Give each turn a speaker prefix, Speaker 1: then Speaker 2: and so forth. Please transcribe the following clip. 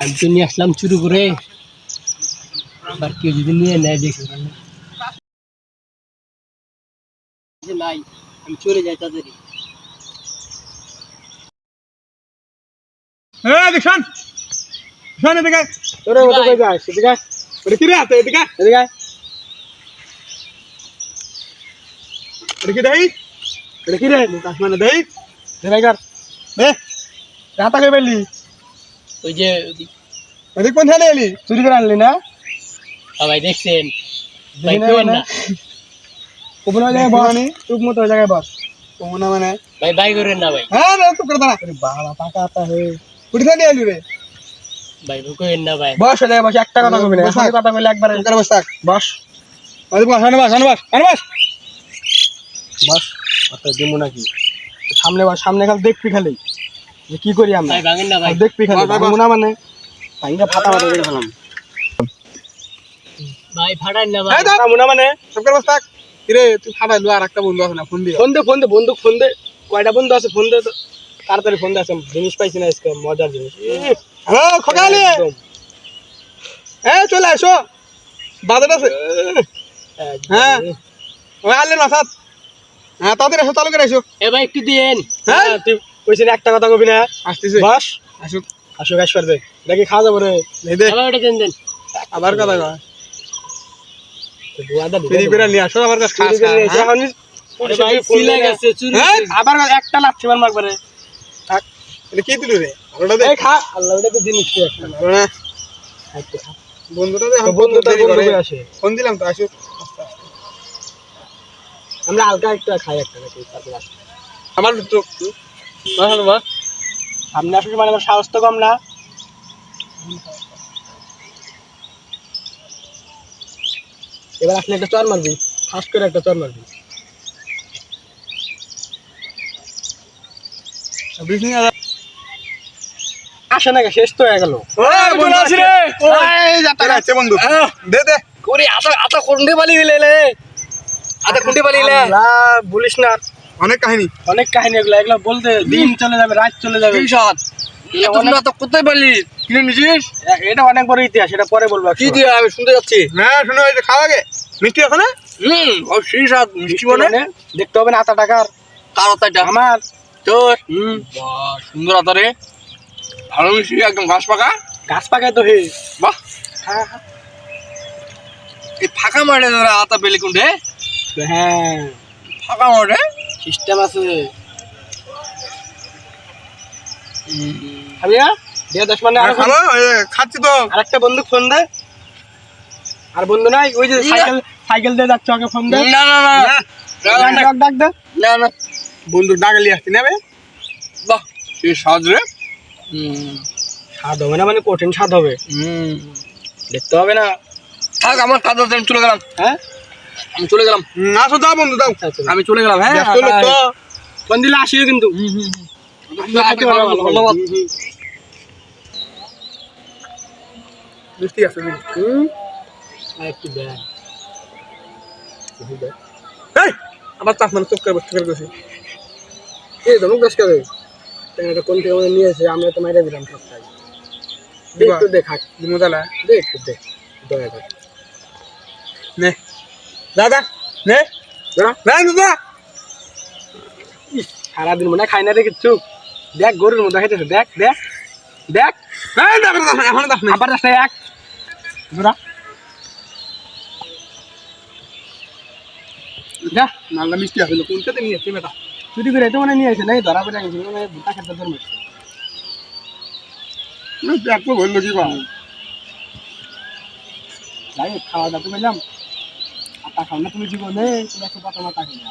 Speaker 1: আমি তো নিয়ে আসলাম চুরি করে আবার কেউ যদি নিয়ে নেয় দেখি যে নাই আমি চলে যাই তাড়াতাড়ি
Speaker 2: এই দেখুন শোন এদিকে
Speaker 1: তোরা মতো কই যাস এদিকে
Speaker 2: এটা কি রে হাতে এদিকে
Speaker 1: এদিকে
Speaker 2: এটা কি দেই এটা কি রে মুকাস মানে দেই
Speaker 1: ড্রাইভার
Speaker 2: দে রাতা কই বেলি
Speaker 1: ওই যে
Speaker 2: এদিক কোন ছেলে এলি? চুরি করে আনলি না?
Speaker 1: সবাই দেখছেন? ভাই? না
Speaker 2: জায়গায় বস। চুপ মতো জায়গায় বস। কোন মানে?
Speaker 1: ভাই বাই করেন না ভাই।
Speaker 2: হ্যাঁ রে চুপ করে দাঁড়া। আরে টাকা আতা হে। কুড়ি এলি রে।
Speaker 1: ভাই না ভাই।
Speaker 2: বস জায়গায় বস একটা কথা কবি না। কথা কইলে একবারে করে বস থাক। বস। ওই বস হানে বস হানে বস হানে বস। বস অত দিমু নাকি? সামনে বস সামনে খালি দেখবি খালি। যে কি করি আমরা?
Speaker 1: না ভাই।
Speaker 2: দেখবি খালি না মানে? ফাটা ফাটা করে ফেলাম।
Speaker 1: ভাই না
Speaker 2: মুনা? মানে বস থাক। তুই ফাটাইলো আর একটা বন্ধু আছে না ফোন
Speaker 1: দে ফোন দে বন্দুক ফোন দে। কয়টা বন্ধু আছে ফোন দে তো। তাড়াতাড়ি ফোন দে আছে জিনিস পাইছি না আজকে মজার জিনিস।
Speaker 2: হ্যালো খোকালি। হ্যাঁ চলে আসো বাজার আছে। হ্যাঁ। ওই হ্যাঁ তাদের এসো চালু করে এসো।
Speaker 1: এ ভাই একটু দিয়েন।
Speaker 2: হ্যাঁ।
Speaker 1: তুই কইছিস না একটা কথা কবি না?
Speaker 2: আসতেছে।
Speaker 1: বস।
Speaker 2: আসুক।
Speaker 1: আসো গাছ পারবে। দেখি খাওয়া যাব রে?
Speaker 2: দে।
Speaker 1: ওটা দেন দেন।
Speaker 2: আবার কথা কয়। আসো হ্যাঁ?
Speaker 1: আবার একটা লাথি মার মারবে রে
Speaker 2: থাক। এটা কি দিল রে আলোটা দে।
Speaker 1: এই খা। আল্লাহ ওটা তো জিনিস
Speaker 2: বন্ধুটা আসে
Speaker 1: আসে।
Speaker 2: ফোন দিলাম তো আসুক।
Speaker 1: আমরা হালকা একটা খাই একটা নাকি
Speaker 2: আমার তো
Speaker 1: সামনে আসলে মানে আমার সাহস তো কম না। এবার আসলে একটা চর মারবি ফার্স্ট করে একটা চর মারবি। আসে না শেষ তো হয়ে গেল।
Speaker 2: বন্ধু দে দে।
Speaker 1: করে আতা আতা কুন্ডে বালি গেলে লে। আতা কুন্ডে বালি গেলে বলিস না।
Speaker 2: অনেক কাহিনী।
Speaker 1: অনেক কাহিনী এগুলো এগুলো বলতে দিন চলে যাবে রাত চলে যাবে। এটা
Speaker 3: তো কোথায় পারলি? কিনে নিছিস
Speaker 1: এটা অনেক বড় ইতিহাস এটা পরে বলব
Speaker 3: কি দিয়ে আমি শুনতে যাচ্ছি।
Speaker 2: হ্যাঁ শুনে যে খাওয়া গে মিষ্টি আছে না?
Speaker 3: হুম। ও সেই সাত মিষ্টি মানে
Speaker 1: দেখতে হবে না আতা টাকার।
Speaker 3: কার আতাটা
Speaker 1: আমার।
Speaker 3: তোর।
Speaker 1: হুম।
Speaker 3: সুন্দর আতারে ভালো মিষ্টি একদম ঘাস পাকা।
Speaker 1: গাছ পাকায় তো হে।
Speaker 3: বাহ।
Speaker 1: হ্যাঁ।
Speaker 3: এই ফাঁকা মাঠে ধরা আতা পেলে কোনটে?
Speaker 1: হ্যাঁ।
Speaker 3: ফাঁকা মাঠে?
Speaker 1: সিস্টেম আছে খাবি দিয়ে দশ মানে আর
Speaker 2: খাব খাচ্ছি তো।
Speaker 1: আরেকটা বন্ধু ফোন দে। আর বন্ধু নাই ওই যে সাইকেল সাইকেল দিয়ে যাচ্ছে ওকে ফোন দে।
Speaker 3: না
Speaker 1: ডাক ডাক দে।
Speaker 3: না না।
Speaker 2: বন্ধু ডাকালি আসছি নেবে
Speaker 3: বাহ। সাজ রে?
Speaker 1: স্বাদ হবে না মানে কঠিন স্বাদ হবে।
Speaker 3: হুম
Speaker 1: দেখতে হবে না।
Speaker 3: থাক আমার কাজ চলে গেলাম।
Speaker 1: হ্যাঁ?
Speaker 3: আমি চলে গেলাম।
Speaker 2: আসো দাও বন্ধু দাও
Speaker 3: আমি চলে গেলাম হ্যাঁ?
Speaker 2: তো।
Speaker 1: ফোন আসিও কিন্তু।
Speaker 3: ধন্যবাদ।
Speaker 2: মিষ্টি আছে মিষ্টি।
Speaker 1: হুম। আর একটু দেখ।
Speaker 2: আবার চাপ মানে চোখ করে গেছি
Speaker 1: এই ধমক দাস করে এটা কোন থেকে আমাদের নিয়ে এসে আমরা তো মাইরে দিলাম সবটাই। দেখ একটু দেখা
Speaker 2: দিমুদালা
Speaker 1: দেখ একটু দেখ। দয়া করে।
Speaker 2: নে। দাদা নে। দাদা
Speaker 1: সারাদিন মনে খাই না রে কিচ্ছু। দেখ গরুর মধ্যে খাইতেছে দেখ দেখ দেখ।
Speaker 2: এখন
Speaker 1: আবার রাস্তা এক। জোড়া। যা
Speaker 2: নালদা মিষ্টি আসলো কোনটাতে নিয়ে এসছি বেটা?
Speaker 1: চুরি করে তো মানে নিয়ে নাই ধরা পড়ে মানে বুটা খেতে ধর্ম
Speaker 2: না দেখ বলল কি বা
Speaker 1: যাই খাওয়া দাওয়া তো পেলাম খাও না তুমি জীবনে তুমি পাতা মাতা খেলে